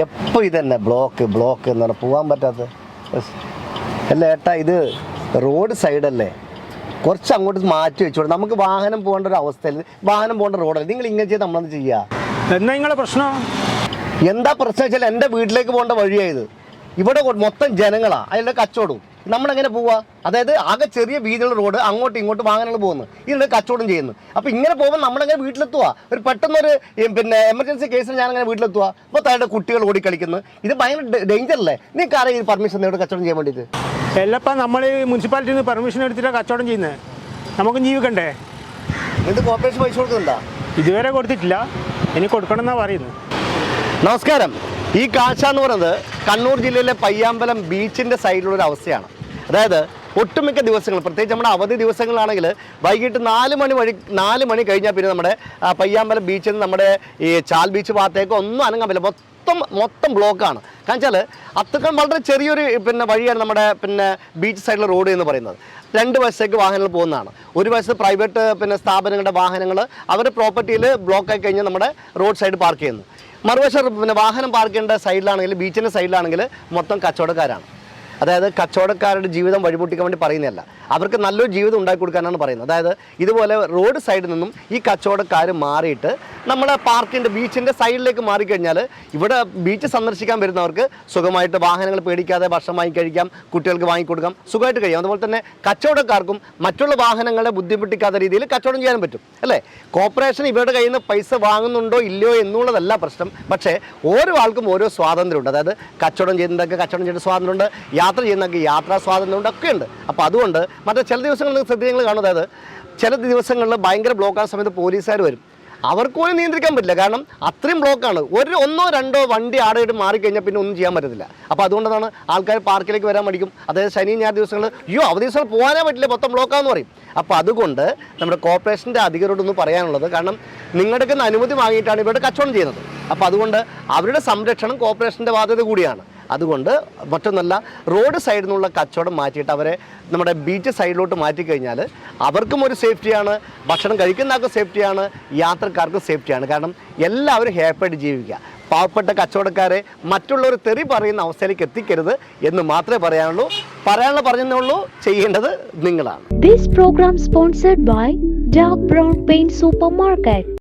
എപ്പോൾ ഇതന്നെ block block എന്ന് പറഞ്ഞാൽ പോകാൻ പറ്റാത്ത. അല്ല ഏട്ടാ ഇത് റോഡ് സൈഡല്ലേ കുറച്ച് അങ്ങോട്ട് മാറ്റി വെച്ചോളൂ. നമുക്ക് വാഹനം പോകേണ്ട ഒരു അവസ്ഥയിൽ വാഹനം പോകേണ്ട റോഡല്ല നിങ്ങൾ ഇങ്ങനെ ചെയ്ത് നമ്മളെന്ത് ചെയ്യുക എന്നാ നിങ്ങളെ പ്രശ്നം? എന്താ പ്രശ്നം വെച്ചാൽ എന്റെ വീട്ടിലേക്ക് പോകേണ്ട വഴിയായത് ഇവിടെ മൊത്തം ജനങ്ങളാ. അതിന്റെ കച്ചവടവും. നമ്മളെങ്ങനെ പോവാ? അതായത് ആകെ ചെറിയ വീതിയുള്ള റോഡ് അങ്ങോട്ടും ഇങ്ങോട്ടും വാഹനങ്ങൾ പോകുന്നു ഇതിന് കച്ചവടം ചെയ്യുന്നു. അപ്പോൾ ഇങ്ങനെ പോകുമ്പോൾ നമ്മളെങ്ങനെ വീട്ടിലെത്തുക ഒരു പെട്ടെന്നൊരു പിന്നെ എമർജൻസി കേസിൽ ഞാൻ അങ്ങനെ വീട്ടിലെത്തുക അപ്പോൾ താഴെ കുട്ടികൾ ഓടിക്കളിക്കുന്നു. ഇത് ഭയങ്കര ഡേഞ്ചറല്ലേ നിങ്ങൾക്ക് ആരാ ഈ പെർമിഷൻ നേടും കച്ചവടം ചെയ്യാൻ വേണ്ടിയിട്ട്? എല്ലപ്പം നമ്മൾ മുനിസിപ്പാലിറ്റിയിൽ നിന്ന് പെർമിഷൻ എടുത്തിട്ടാണ് കച്ചവടം ചെയ്യുന്നത് നമുക്ക് ജീവിക്കണ്ടേ? ഇത് കോർപ്പറേഷൻ പൈസ കൊടുക്കുന്നുണ്ടോ? ഇതുവരെ കൊടുത്തിട്ടില്ല. ഇനി കൊടുക്കണം എന്നാണ് പറയുന്നത് നമസ്കാരം. ഈ കാഴ്ച എന്ന് പറയുന്നത് കണ്ണൂർ ജില്ലയിലെ പയ്യാമ്പലം ബീച്ചിന്റെ സൈഡിലുള്ള ഒരു അവസ്ഥയാണ്. അതായത് ഒട്ടുമിക്ക ദിവസങ്ങൾ പ്രത്യേകിച്ച് നമ്മുടെ അവധി ദിവസങ്ങളാണെങ്കിൽ വൈകിട്ട് നാല് മണി വഴി നാല് മണി കഴിഞ്ഞാൽ പിന്നെ നമ്മുടെ പയ്യാമ്പലം ബീച്ചിൽ നിന്ന് നമ്മുടെ ഈ ചാൽ ബീച്ച് ഭാഗത്തേക്ക് ഒന്നും അനങ്ങാൻ പറ്റില്ല. മൊത്തം മൊത്തം ബ്ലോക്കാണ്. കാരണം വെച്ചാൽ അത്രക്കും വളരെ ചെറിയൊരു പിന്നെ വഴിയാണ് നമ്മുടെ പിന്നെ ബീച്ച് സൈഡിലെ റോഡ് എന്ന് പറയുന്നത്. രണ്ട് വശത്തേക്ക് വാഹനങ്ങൾ പോകുന്നതാണ്. ഒരു വശത്ത് പ്രൈവറ്റ് പിന്നെ സ്ഥാപനങ്ങളുടെ വാഹനങ്ങൾ അവരുടെ പ്രോപ്പർട്ടിയിൽ ബ്ലോക്കായി കഴിഞ്ഞാൽ നമ്മുടെ റോഡ് സൈഡ് പാർക്ക് ചെയ്യുന്നു. മറുവശം പിന്നെ വാഹനം പാർക്ക് ചെയ്യേണ്ട സൈഡിലാണെങ്കിൽ ബീച്ചിന്റെ സൈഡിലാണെങ്കിൽ മൊത്തം കച്ചവടക്കാരാണ്. അതായത് കച്ചവടക്കാരുടെ ജീവിതം വഴിപൊട്ടിക്കാൻ വേണ്ടി പറയുന്നതല്ല. അവർക്ക് നല്ലൊരു ജീവിതം ഉണ്ടാക്കി കൊടുക്കാനാണ് പറയുന്നത്. അതായത് ഇതുപോലെ റോഡ് സൈഡിൽ നിന്നും ഈ കച്ചവടക്കാർ മാറിയിട്ട് നമ്മുടെ പാർക്കിന്റെ ബീച്ചിന്റെ സൈഡിലേക്ക് മാറിക്കഴിഞ്ഞാൽ ഇവിടെ ബീച്ച് സന്ദർശിക്കാൻ വരുന്നവർക്ക് സുഖമായിട്ട് വാഹനങ്ങൾ പേടിക്കാതെ ഭക്ഷണം വാങ്ങിക്കഴിക്കാം കുട്ടികൾക്ക് വാങ്ങിക്കൊടുക്കാം സുഖമായിട്ട് കഴിയാം അതുപോലെ തന്നെ കച്ചവടക്കാർക്കും മറ്റുള്ള വാഹനങ്ങളെ ബുദ്ധിമുട്ടിക്കാത്ത രീതിയിൽ കച്ചവടം ചെയ്യാൻ പറ്റും. അല്ലേ? കോർപ്പറേഷൻ ഇവരുടെ കയ്യിൽ നിന്ന് പൈസ വാങ്ങുന്നുണ്ടോ ഇല്ലയോ എന്നുള്ളതല്ല പ്രശ്നം. പക്ഷേ ഓരോ ആൾക്കും ഓരോ സ്വാതന്ത്ര്യമുണ്ട്. അതായത് കച്ചവടം ചെയ്യുന്നതൊക്കെ കച്ചവടം ചെയ്യേണ്ട സ്വാതന്ത്ര്യമുണ്ട്. യാത്ര ചെയ്യുന്നതൊക്കെ യാത്രാ സ്വാതന്ത്ര്യമുണ്ട് ഒക്കെ ഉണ്ട് അപ്പോൾ അതുകൊണ്ട് മറ്റേ ചില ദിവസങ്ങളിൽ ശ്രദ്ധ ഞങ്ങൾ കാണുന്നത് അതായത് ചില ദിവസങ്ങളിൽ ഭയങ്കര ബ്ലോക്കായ സമയത്ത് പോലീസുകാർ വരും. അവർക്ക് പോലും നിയന്ത്രിക്കാൻ പറ്റില്ല. കാരണം അത്രയും ബ്ലോക്കാണ് ഒരു ഒന്നോ രണ്ടോ വണ്ടി ആടെയിട്ട് മാറിക്കഴിഞ്ഞാൽ പിന്നെ ഒന്നും ചെയ്യാൻ പറ്റത്തില്ല. അപ്പോൾ അതുകൊണ്ടാണ് ആൾക്കാർ പാർക്കിലേക്ക് വരാൻ മടിക്കും. അതായത് ശനി ഞായർ ദിവസങ്ങൾ അയ്യോ അവധി ദിവസങ്ങൾ പോകാനേ പറ്റില്ല. മൊത്തം ബ്ലോക്കാന്ന് പറയും. അപ്പോൾ അതുകൊണ്ട് നമ്മുടെ കോർപ്പറേഷന്റെ അധികരോടൊന്ന് പറയാനുള്ളത് കാരണം നിങ്ങളുടെ അനുമതി വാങ്ങിയിട്ടാണ് ഇവരുടെ കച്ചവടം ചെയ്യുന്നത്. അപ്പോൾ അതുകൊണ്ട് അവരുടെ സംരക്ഷണം കോർപ്പറേഷന്റെ ബാധ്യത കൂടിയാണ്. അതുകൊണ്ട് മറ്റൊന്നല്ല റോഡ് സൈഡിൽ നിന്നുള്ള കച്ചവടം മാറ്റിയിട്ട് അവരെ നമ്മുടെ ബീച്ച് സൈഡിലോട്ട് മാറ്റിക്കഴിഞ്ഞാൽ അവർക്കും ഒരു സേഫ്റ്റിയാണ് ഭക്ഷണം കഴിക്കുന്ന സേഫ്റ്റിയാണ് യാത്രക്കാർക്കും സേഫ്റ്റിയാണ് കാരണം എല്ലാവരും ഹാപ്പിയായിട്ട് ജീവിക്കുക. പാവപ്പെട്ട കച്ചവടക്കാരെ മറ്റുള്ളവർ തെറി പറയുന്ന അവസ്ഥയിലേക്ക് എത്തിക്കരുത് എന്ന് മാത്രമേ പറയാനുള്ളൂ. പറയാനുള്ള പറഞ്ഞതേ ഉള്ളൂ ചെയ്യേണ്ടത് നിങ്ങളാണ്. This program sponsored by Brown Brown Paint Supermarket.